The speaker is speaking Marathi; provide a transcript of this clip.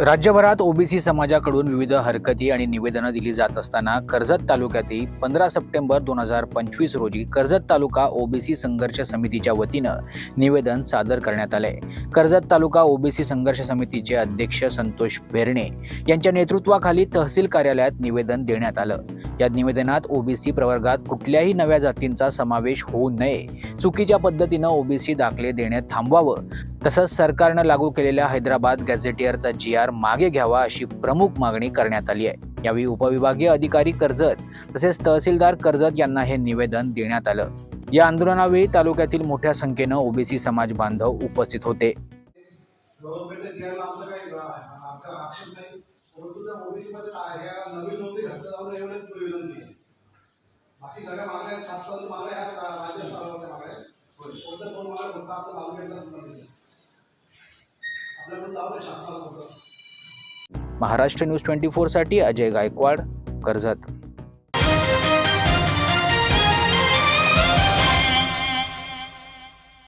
राज्यभरात ओबीसी समाजाकडून विविध हरकती आणि निवेदनं दिली जात असताना कर्जत तालुक्यातही पंधरा सप्टेंबर दोन हजार पंचवीस रोजी कर्जत तालुका ओबीसी संघर्ष समितीच्या वतीनं निवेदन सादर करण्यात आले कर्जत तालुका ओबीसी संघर्ष समितीचे अध्यक्ष संतोष भेरणे यांच्या नेतृत्वाखाली तहसील कार्यालयात निवेदन देण्यात आलं. या निवेदनात ओबीसी प्रवर्गात कुठल्याही नव्या जातींचा समावेश होऊ नये. चुकीच्या पद्धतीनं ओबीसी दाखले देण्यात थांबवावं. तसंच सरकारनं लागू केलेल्या हैदराबाद गॅझेटियरचा जी आर मागे घ्यावा अशी प्रमुख मागणी करण्यात आली आहे. यावेळी उपविभागीय अधिकारी कर्जत तसेच तहसीलदार कर्जत यांना हे निवेदन देण्यात आलं. या आंदोलनावेळी तालुक्यातील मोठ्या संख्येनं ओबीसी समाज बांधव उपस्थित होते. ओबीसी मध्ये ह्या नवीन नोंदणी घातल्या जाऊन एवढेच विनंती आहे बाकी सगळ्या मागण्या आहेत, सात पर्यंत मागण्या ह्या राज्य स्तरावरच्या मागण्या आहेत. कोणत्या दोन मागण्या फक्त आपलं लावून घेतल्याच नाही आपल्याकडून लावलं शासनाला फक्त महाराष्ट्र न्यूज ट्वेंटी फोरसाठी अजय गायकवाड कर्जत.